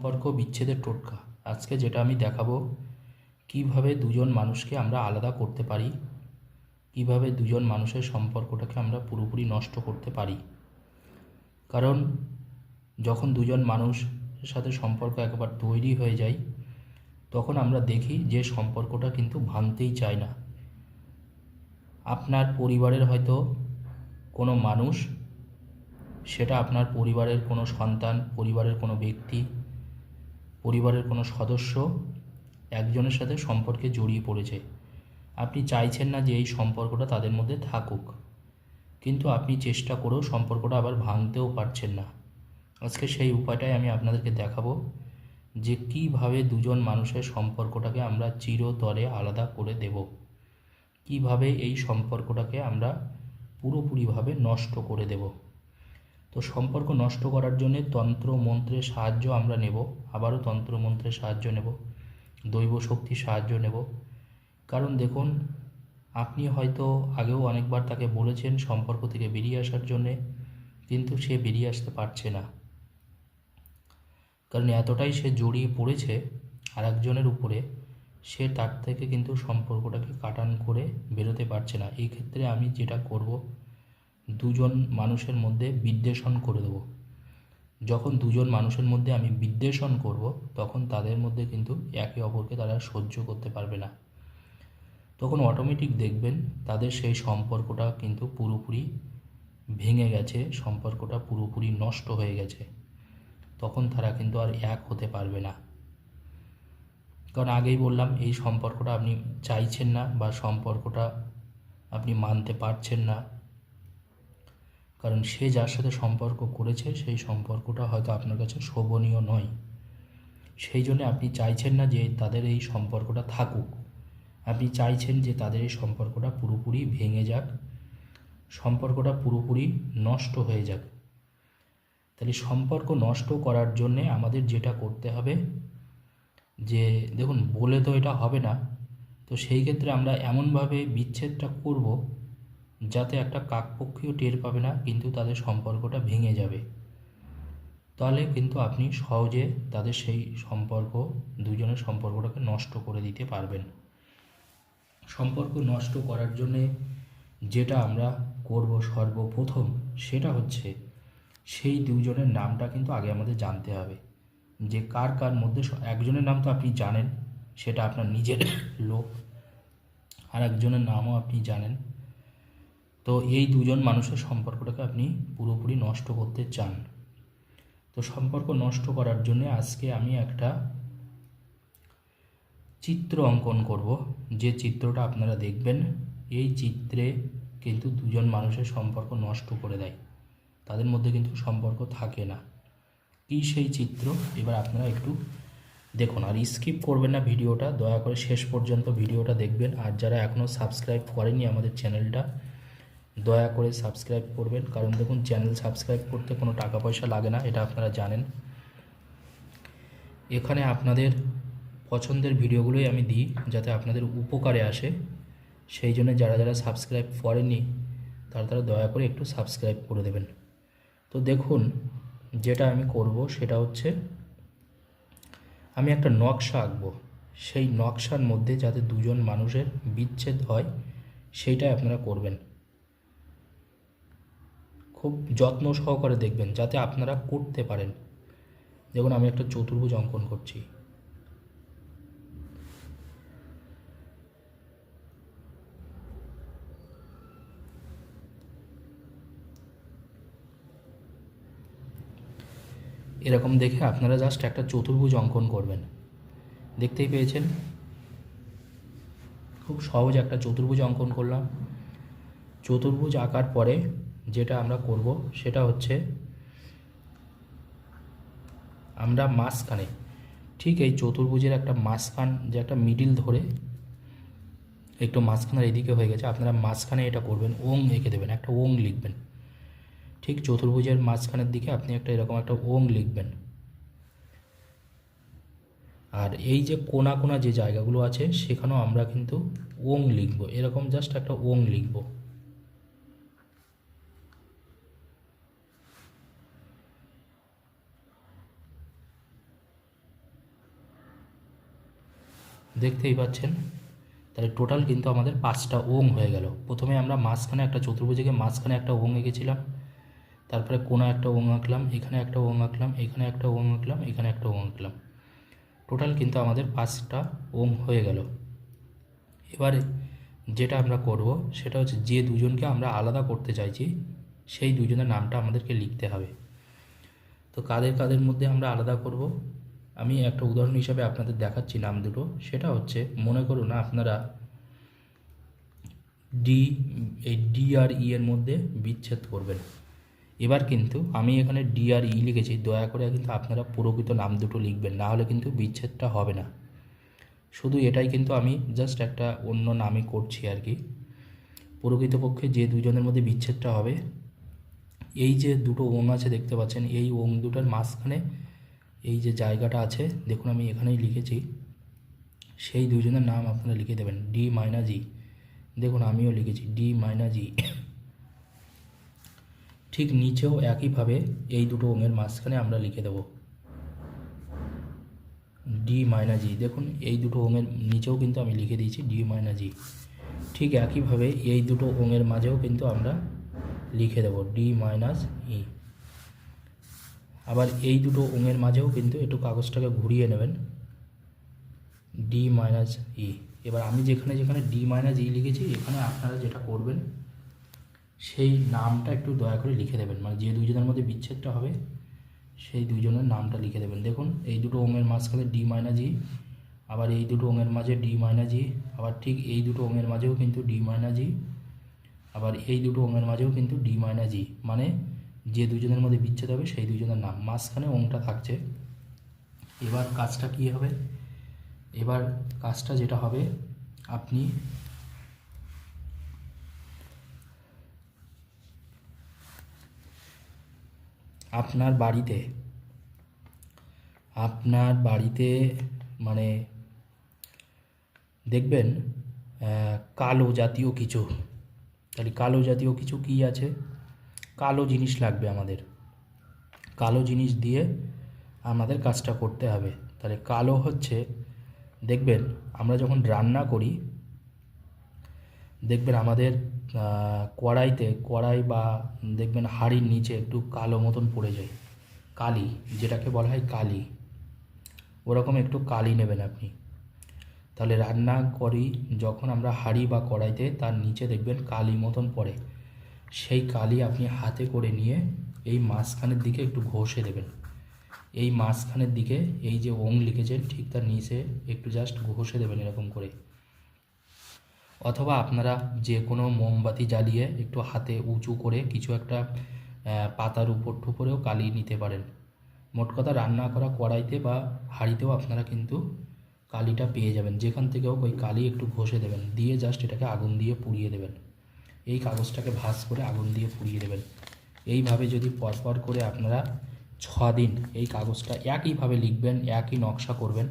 সম্পর্ক বিচ্ছেদের টোটকা। আজকে যেটা আমি দেখাবো, কীভাবে দুজন মানুষকে আমরা আলাদা করতে পারি, কীভাবে দুজন মানুষের সম্পর্কটাকে আমরা পুরোপুরি নষ্ট করতে পারি। কারণ, যখন দুজন মানুষের সাথে সম্পর্ক একবার তৈরি হয়ে যায়, তখন আমরা দেখি যে সম্পর্কটা কিন্তু ভাঙতেই চায় না। আপনার পরিবারের হয়তো কোনো মানুষ, সেটা আপনার পরিবারের কোনো সন্তান, পরিবারের কোনো ব্যক্তি পরিবারের কোনো সদস্য একজনের সাথে সম্পর্কে জড়িয়ে পড়েছে। আপনি চাইছেন না যে এই সম্পর্কটা তাদের মধ্যে থাকুক। কিন্তু আপনি চেষ্টা করেও সম্পর্কটা আবার ভাঙতেও পারছেন না। আজকে সেই উপায়টাই আমি আপনাদেরকে দেখাবো যে কীভাবে দুজন মানুষের সম্পর্কটাকে আমরা চিরতরে আলাদা করে দেব। কীভাবে এই সম্পর্কটাকে আমরা পুরোপুরিভাবে নষ্ট করে দেব। তো সম্পর্ক নষ্ট করার জন্য তন্ত্র মন্ত্রের সাহায্য আমরা নেব, আবারও তন্ত্র মন্ত্রের সাহায্য নেব, দৈব শক্তির সাহায্য নেব। কারণ দেখুন, আপনি হয়তো আগেও অনেকবার তাকে বলেছেন সম্পর্ক থেকে বেরিয়ে আসার জন্যে, কিন্তু সে বেরিয়ে আসতে পারছে না। কারণ এতটাই সে জড়িয়ে পড়েছে আর একজনের উপরে, সে তার থেকে কিন্তু সম্পর্কটাকে কাটান করে বেরোতে পারছে না। এই ক্ষেত্রে আমি যেটা করব দুজন মানুষের মধ্যে বিদ্বেষণ করে দেবো। যখন দুজন মানুষের মধ্যে আমি বিদ্বেষণ করব, তখন তাদের মধ্যে কিন্তু একে অপরকে তারা সহ্য করতে পারবে না। তখন অটোমেটিক দেখবেন তাদের সেই সম্পর্কটা কিন্তু পুরোপুরি ভেঙে গেছে, সম্পর্কটা পুরোপুরি নষ্ট হয়ে গেছে। তখন তারা কিন্তু আর এক হতে পারবে না। কারণ আগেই বললাম, এই সম্পর্কটা আপনি চাইছেন না বা সম্পর্কটা আপনি মানতে পারছেন না। কারণ সে যার সাথে সম্পর্ক করেছে, সেই সম্পর্কটা হয়তো আপনার কাছে শোভনীয় নয়। সেই জন্য আপনি চাইছেন না যে তাদের এই সম্পর্কটা থাকুক। আপনি চাইছেন যে তাদের এই সম্পর্কটা পুরোপুরি ভেঙে যাক, সম্পর্কটা পুরোপুরি নষ্ট হয়ে যাক। তাহলে সম্পর্ক নষ্ট করার জন্যে আমাদের যেটা করতে হবে, যে দেখুন বলে তো এটা হবে না, তো সেই ক্ষেত্রে আমরা এমনভাবে বিচ্ছেদটা করব যাতে একটা কাকপক্ষীও টের পাবে না, কিন্তু তাদের সম্পর্কটা ভেঙে যাবে। তাহলে কিন্তু আপনি সহজে তাদের সেই সম্পর্ক, দুজনের সম্পর্কটাকে নষ্ট করে দিতে পারবেন। সম্পর্ক নষ্ট করার জন্যে যেটা আমরা করব সর্বপ্রথম সেটা হচ্ছে সেই দুজনের নামটা কিন্তু আগে আমাদের জানতে হবে। যে কার কার মধ্যে একজনের নাম তো আপনি জানেন, সেটা আপনার নিজের লোক আর একজনের নামও আপনি জানেন। তো এই দুজন মানুষের সম্পর্কটাকে আপনি পুরোপুরি নষ্ট করতে চান। তো সম্পর্ক নষ্ট করার জন্য আজকে আমি একটা চিত্র অঙ্কন করব। যে চিত্রটা আপনারা দেখবেন, এই চিত্রে কিন্তু দুজন মানুষের সম্পর্ক নষ্ট করে দেয়। তাদের মধ্যে কিন্তু সম্পর্ক থাকে না। কি সেই চিত্র? এবার আপনারা একটু দেখুন। আর স্কিপ করবেন না ভিডিওটা, দয়া করে শেষ পর্যন্ত ভিডিওটা দেখবেন। আর যারা এখনও সাবস্ক্রাইব করেনি আমাদের চ্যানেলটা দয়া করে সাবস্ক্রাইব করবেন। কারণ দেখুন, চ্যানেল সাবস্ক্রাইব করতে কোনো টাকা পয়সা লাগে না, এটা আপনারা জানেন। এখানে আপনাদের পছন্দের ভিডিওগুলোই আমি দিই, যাতে আপনাদের উপকারে আসে। সেই জন্য যারা যারা সাবস্ক্রাইব করেননি, তারা তারা দয়া করে একটু সাবস্ক্রাইব করে দেবেন। তো দেখুন, যেটা আমি করব সেটা হচ্ছে, আমি একটা নকশা আঁকবো। সেই নকশার মধ্যে যাতে দুজন মানুষের বিচ্ছেদ হয়, সেইটাই আপনারা করবেন। খুব যত্ন সহকারে দেখবেন যাতে আপনারা করতে পারেন। দেখুন, আমি একটা চতুর্ভুজ অঙ্কন করছি। এরকম দেখে আপনারা জাস্ট একটা চতুর্ভুজ অঙ্কন করবেন। দেখতেই পেয়েছেন? খুব সহজ একটা চতুর্ভুজ অঙ্কন করলাম। চতুর্ভুজ আঁকার পরে যেটা আমরা করব সেটা হচ্ছে আমরা মাঝখানে, ঠিক এই চতুর্ভুজের একটা মাঝখান যে একটা মিডিল ধরে একটু মাঝখানের এদিকে হয়ে গেছে, আপনারা মাঝখানে এটা করবেন, ওং এঁকে দেবেন, একটা ওং লিখবেন। ঠিক চতুর্ভুজের মাঝখানের দিকে আপনি একটা এরকম একটা ওং লিখবেন। আর এই যে কোনা কোনা যে জায়গাগুলো আছে, সেখানেও আমরা কিন্তু ওং লিখব, এরকম জাস্ট একটা ওং লিখব। দেখতেই পাচ্ছেন। তাহলে টোটাল কিন্তু আমাদের পাঁচটা ওং হয়ে গেল। প্রথমে আমরা মাঝখানে একটা চতুর্ভুজকে মাঝখানে একটা ওং এঁকেছিলাম। তারপরে কোনো একটা ওং আঁকলাম, এখানে একটা ওং আঁকলাম, এখানে একটা ওং আঁকলাম, এখানে একটা ওং আঁকলাম। টোটাল কিন্তু আমাদের পাঁচটা ওং হয়ে গেল। এবারে যেটা আমরা করব, সেটা হচ্ছে যে দুজনকে আমরা আলাদা করতে চাইছি, সেই দুজনের নামটা আমাদেরকে লিখতে হবে। তো কাদের কাদের মধ্যে আমরা আলাদা করব? আমি একটা উদাহরণ হিসাবে আপনাদের দেখাচ্ছি নাম দুটো। সেটা হচ্ছে, মনে করুন আপনারা ডি এই ডি আর ই এর মধ্যে বিচ্ছেদ করবেন। এবার কিন্তু আমি এখানে ডি আর ই লিখেছি, দয়া করে কিন্তু আপনারা প্রকৃত নাম দুটো লিখবেন, না হলে কিন্তু বিচ্ছেদটা হবে না। শুধু এটাই কিন্তু আমি জাস্ট একটা অন্য নামে করছি আর কি। প্রকৃতপক্ষে যে দুজনের মধ্যে বিচ্ছেদটা হবে, এই যে দুটো ওং আছে দেখতে পাচ্ছেন, এই ওং দুটার মাঝখানে এই যে জায়গাটা আছে, দেখুন আমি এখানেই লিখেছি। সেই দুজনের নাম আপনারা লিখে দেবেন। ডি মাইনাস ই দেখুন, আমিও লিখেছি ডি মাইনাস ই ঠিক নিচেও একইভাবে এই দুটো ওঙের মাঝখানে আমরা লিখে দেব। ডি মাইনাস ই দেখুন, এই দুটো ওঙের নিচেও কিন্তু আমি লিখে দিয়েছি ডি মাইনাস ই ঠিক একইভাবে এই দুটো ওঙের মাঝেও কিন্তু আমরা লিখে দেব ডি মাইনাস ই আবার এই দুটো ওঙের মাঝেও কিন্তু একটু কাগজটাকে ঘুরিয়ে নেবেন। ডি মাইনাস ই এবার আমি যেখানে যেখানে ডি মাইনাস ই লিখেছি, এখানে আপনারা যেটা করবেন, সেই নামটা একটু দয়া করে লিখে দেবেন। মানে যে দুইজনের মধ্যে বিচ্ছেদটা হবে, সেই দুইজনের নামটা লিখে দেবেন। দেখুন, এই দুটো ওঙের মাঝখানে ডি মাইনাস ই আবার এই দুটো ওঙের মাঝে ডি মাইনাস ই আবার ঠিক এই দুটো ওঙের মাঝেও কিন্তু ডি মাইনাস ই আবার এই দুটো ওঙের মাঝেও কিন্তু ডি মাইনাস ই মানে যে দুজনের মধ্যে বিচ্ছেদ হবে, সেই দুজনের নাম। মাঝখানে ওংটা থাকছে। এবার কাজটা কি হবে? এবার কাজটা যেটা হবে, আপনি আপনার বাড়িতে আপনার বাড়িতে মানে দেখবেন কালো জাতীয় কিছু। তাহলে কালো জাতীয় কিছু কি আছে? কালো জিনিস লাগবে আমাদের। কালো জিনিস দিয়ে আমাদের কাজটা করতে হবে। তাহলে কালো হচ্ছে, দেখবেন আমরা যখন রান্না করি, দেখবেন আমাদের কড়াইতে, কড়াই বা দেখবেন হাঁড়ির নিচে একটু কালো মতন পড়ে যায়। কালি, যেটাকে বলা হয় কালি, ওরকম একটু কালি নেবেন আপনি। তাহলে রান্না করি, যখন আমরা হাঁড়ি বা কড়াইতে, তার নিচে দেখবেন কালি মতন পড়ে। সেই কালি আপনি হাতে করে নিয়ে এই মাঝখানের দিকে একটু ঘষে দেবেন। এই মাঝখানের দিকে এই যে ওং লিখেছেন ঠিক তার নিচে একটু জাস্ট ঘষে দেবেন এরকম করে। অথবা আপনারা যে কোনো মোমবাতি জ্বালিয়ে একটু হাতে উঁচু করে কিছু একটা পাতার উপর টুপরেও কালি নিতে পারেন। মোট কথা রান্না করা কড়াইতে বা হাঁড়িতেও আপনারা কিন্তু কালিটা পেয়ে যাবেন। যেখান থেকে হোক ওই কালি একটু ঘষে দেবেন। দিয়ে জাস্ট এটাকে আগুন দিয়ে পুড়িয়ে দেবেন। এই কাগজটাকে ভাঁজ করে আগুন দিয়ে পুড়িয়ে দেবেন। এইভাবে যদি পরপর করে আপনারা ছ দিন এই কাগজটা একইভাবে লিখবেন, একই নকশা করবেন,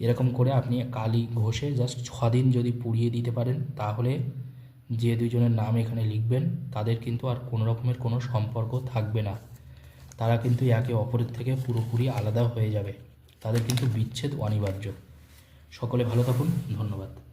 এরকম করে আপনি কালি ঘষে জাস্ট ছ দিন যদি পুড়িয়ে দিতে পারেন, তাহলে যে দুজনের নাম এখানে লিখবেন, তাদের কিন্তু আর কোনো রকমের কোনো সম্পর্ক থাকবে না। তারা কিন্তু একে অপরের থেকে পুরোপুরি আলাদা হয়ে যাবে। তাদের কিন্তু বিচ্ছেদ অনিবার্য। সকলে ভালো থাকুন, ধন্যবাদ।